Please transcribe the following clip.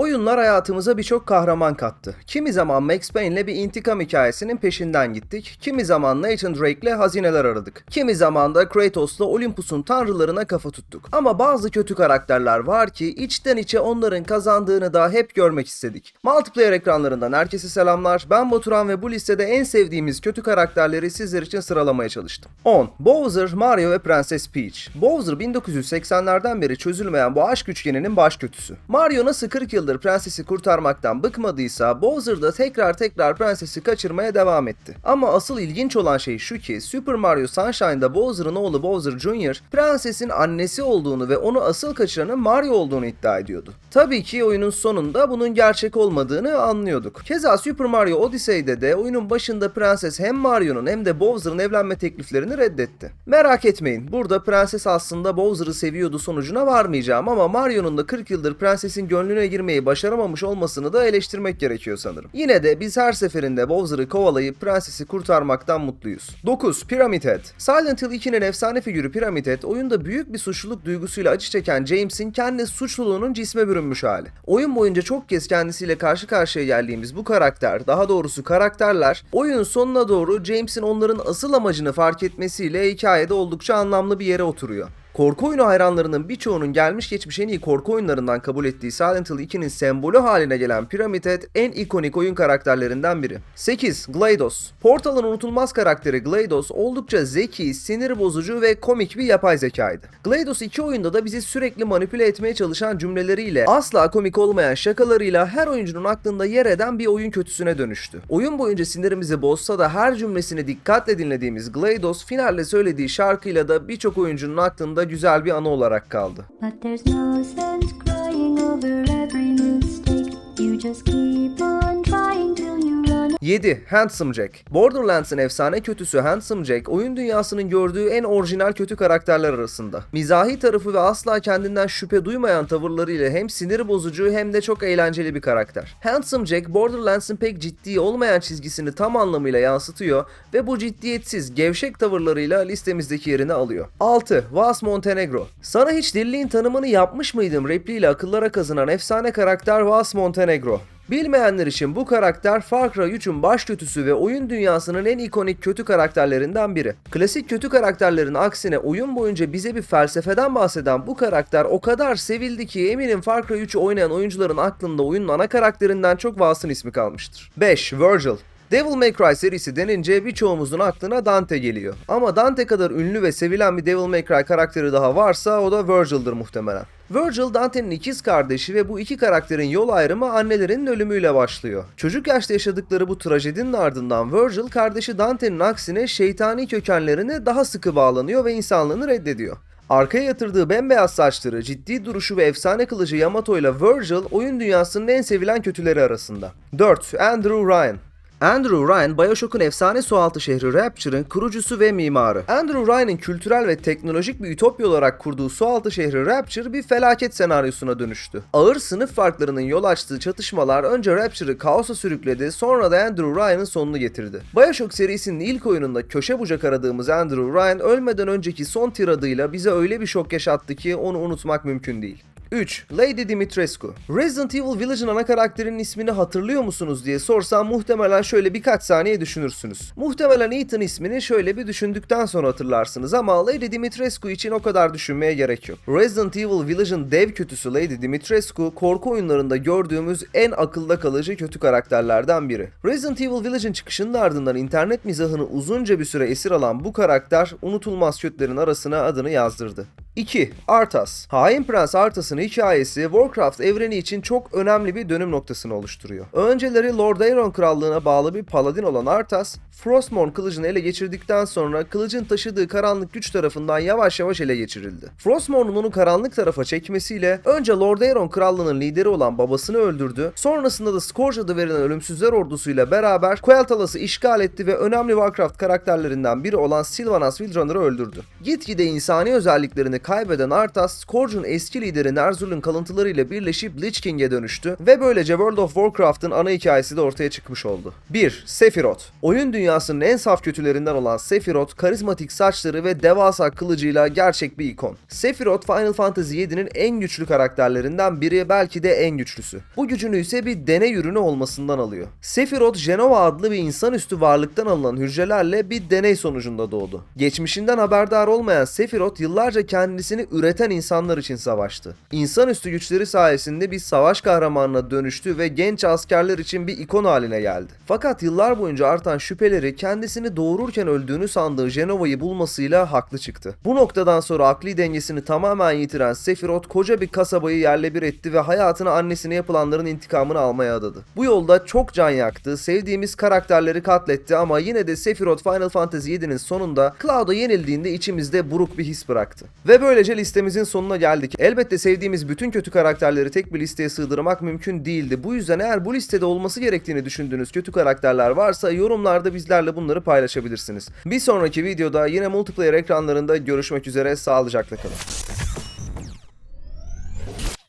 Oyunlar hayatımıza birçok kahraman kattı. Kimi zaman Max Payne'le bir intikam hikayesinin peşinden gittik, kimi zaman Nathan Drake'le hazineler aradık. Kimi zaman da Kratos'la Olympus'un tanrılarına kafa tuttuk. Ama bazı kötü karakterler var ki içten içe onların kazandığını da hep görmek istedik. Multiplayer ekranlarından herkese selamlar. Ben Baturan ve bu listede en sevdiğimiz kötü karakterleri sizler için sıralamaya çalıştım. 10. Bowser, Mario ve Prenses Peach. Bowser 1980'lerden beri çözülmeyen bu aşk üçgeninin baş kötüsü. Mario nasıl 40 yıldır prensesi kurtarmaktan bıkmadıysa Bowser da tekrar tekrar prensesi kaçırmaya devam etti. Ama asıl ilginç olan şey şu ki Super Mario Sunshine'da Bowser'ın oğlu Bowser Jr. prensesin annesi olduğunu ve onu asıl kaçıranın Mario olduğunu iddia ediyordu. Tabii ki oyunun sonunda bunun gerçek olmadığını anlıyorduk. Keza Super Mario Odyssey'de de oyunun başında prenses hem Mario'nun hem de Bowser'ın evlenme tekliflerini reddetti. Merak etmeyin burada prenses aslında Bowser'ı seviyordu sonucuna varmayacağım ama Mario'nun da 40 yıldır prensesin gönlüne girmeyi başaramamış olmasını da eleştirmek gerekiyor sanırım. Yine de biz her seferinde Bowser'ı kovalayıp prensesi kurtarmaktan mutluyuz. 9. Pyramid Head Silent Hill 2'nin efsane figürü Pyramid Head oyunda büyük bir suçluluk duygusuyla acı çeken James'in kendi suçluluğunun cisme bürünmüş hali. Oyun boyunca çok kez kendisiyle karşı karşıya geldiğimiz bu karakter, daha doğrusu karakterler, oyunun sonuna doğru James'in onların asıl amacını fark etmesiyle hikayede oldukça anlamlı bir yere oturuyor. Korku oyunu hayranlarının birçoğunun gelmiş geçmiş en iyi korku oyunlarından kabul ettiği Silent Hill 2'nin sembolü haline gelen Pyramid Head en ikonik oyun karakterlerinden biri. 8. GLaDOS Portal'ın unutulmaz karakteri GLaDOS oldukça zeki, sinir bozucu ve komik bir yapay zekaydı. GLaDOS iki oyunda da bizi sürekli manipüle etmeye çalışan cümleleriyle, asla komik olmayan şakalarıyla her oyuncunun aklında yer eden bir oyun kötüsüne dönüştü. Oyun boyunca sinirimizi bozsa da her cümlesini dikkatle dinlediğimiz GLaDOS finalde söylediği şarkıyla da birçok oyuncunun aklında güzel bir anı olarak kaldı. But 7. Handsome Jack Borderlands'ın efsane kötüsü Handsome Jack, oyun dünyasının gördüğü en orijinal kötü karakterler arasında. Mizahi tarafı ve asla kendinden şüphe duymayan tavırlarıyla hem sinir bozucu hem de çok eğlenceli bir karakter. Handsome Jack, Borderlands'ın pek ciddi olmayan çizgisini tam anlamıyla yansıtıyor ve bu ciddiyetsiz, gevşek tavırlarıyla listemizdeki yerini alıyor. 6. Vas Montenegro Sana hiç dirliğin tanımını yapmış mıydım repliğiyle akıllara kazınan efsane karakter Vas Montenegro. Bilmeyenler için bu karakter Far Cry 3'ün baş kötüsü ve oyun dünyasının en ikonik kötü karakterlerinden biri. Klasik kötü karakterlerin aksine oyun boyunca bize bir felsefeden bahseden bu karakter o kadar sevildi ki eminim Far Cry 3'ü oynayan oyuncuların aklında oyunun ana karakterinden çok Vas'ın ismi kalmıştır. 5. Virgil Devil May Cry serisi denince birçoğumuzun aklına Dante geliyor. Ama Dante kadar ünlü ve sevilen bir Devil May Cry karakteri daha varsa o da Virgil'dır muhtemelen. Virgil Dante'nin ikiz kardeşi ve bu iki karakterin yol ayrımı annelerinin ölümüyle başlıyor. Çocuk yaşta yaşadıkları bu trajedinin ardından Virgil kardeşi Dante'nin aksine şeytani kökenlerine daha sıkı bağlanıyor ve insanlığını reddediyor. Arkaya yatırdığı bembeyaz saçları, ciddi duruşu ve efsane kılıcı Yamato ile Virgil oyun dünyasının en sevilen kötüleri arasında. 4. Andrew Ryan Andrew Ryan, Bioshock'un efsane sualtı şehri Rapture'ın kurucusu ve mimarı. Andrew Ryan'ın kültürel ve teknolojik bir ütopya olarak kurduğu sualtı şehri Rapture bir felaket senaryosuna dönüştü. Ağır sınıf farklarının yol açtığı çatışmalar önce Rapture'ı kaosa sürükledi, sonra da Andrew Ryan'ın sonunu getirdi. Bioshock serisinin ilk oyununda köşe bucak aradığımız Andrew Ryan ölmeden önceki son tiradıyla bize öyle bir şok yaşattı ki onu unutmak mümkün değil. 3. Lady Dimitrescu Resident Evil Village'ın ana karakterinin ismini hatırlıyor musunuz diye sorsam muhtemelen şöyle birkaç saniye düşünürsünüz. Muhtemelen Ethan ismini şöyle bir düşündükten sonra hatırlarsınız ama Lady Dimitrescu için o kadar düşünmeye gerek yok. Resident Evil Village'ın dev kötüsü Lady Dimitrescu korku oyunlarında gördüğümüz en akılda kalıcı kötü karakterlerden biri. Resident Evil Village'ın çıkışının ardından internet mizahını uzunca bir süre esir alan bu karakter unutulmaz kötülerin arasına adını yazdırdı. 2. Arthas Hain Prens Arthas'ın hikayesi Warcraft evreni için çok önemli bir dönüm noktasını oluşturuyor. Önceleri Lord Aeron krallığına bağlı bir paladin olan Arthas, Frostmourne kılıcını ele geçirdikten sonra kılıcın taşıdığı karanlık güç tarafından yavaş yavaş ele geçirildi. Frostmourne'un onu karanlık tarafa çekmesiyle önce Lord Aeron krallığının lideri olan babasını öldürdü, sonrasında da Scourge adı verilen ölümsüzler ordusuyla beraber Quel'Thalas'ı işgal etti ve önemli Warcraft karakterlerinden biri olan Sylvanas Windrunner'ı öldürdü. Gitgide insani özelliklerini kaybeden Arthas, Scourge'un eski lideri Ner'zhul'un kalıntılarıyla birleşip Lich King'e dönüştü ve böylece World of Warcraft'ın ana hikayesi de ortaya çıkmış oldu. 1. Sephiroth Oyun dünyasının en saf kötülerinden olan Sephiroth, karizmatik saçları ve devasa kılıcıyla gerçek bir ikon. Sephiroth, Final Fantasy VII'nin en güçlü karakterlerinden biri, belki de en güçlüsü. Bu gücünü ise bir deney ürünü olmasından alıyor. Sephiroth, Jenova adlı bir insanüstü varlıktan alınan hücrelerle bir deney sonucunda doğdu. Geçmişinden haberdar olmayan Sephiroth, yıllarca kendisini üreten insanlar için savaştı. İnsanüstü güçleri sayesinde bir savaş kahramanına dönüştü ve genç askerler için bir ikon haline geldi. Fakat yıllar boyunca artan şüpheleri kendisini doğururken öldüğünü sandığı Jenova'yı bulmasıyla haklı çıktı. Bu noktadan sonra akli dengesini tamamen yitiren Sephiroth koca bir kasabayı yerle bir etti ve hayatını annesine yapılanların intikamını almaya adadı. Bu yolda çok can yaktı, sevdiğimiz karakterleri katletti ama yine de Sephiroth Final Fantasy VII'nin sonunda Cloud'a yenildiğinde içimizde buruk bir his bıraktı. Böylece listemizin sonuna geldik. Elbette sevdiğimiz bütün kötü karakterleri tek bir listeye sığdırmak mümkün değildi. Bu yüzden eğer bu listede olması gerektiğini düşündüğünüz kötü karakterler varsa yorumlarda bizlerle bunları paylaşabilirsiniz. Bir sonraki videoda yine multiplayer ekranlarında görüşmek üzere sağlıcakla kalın.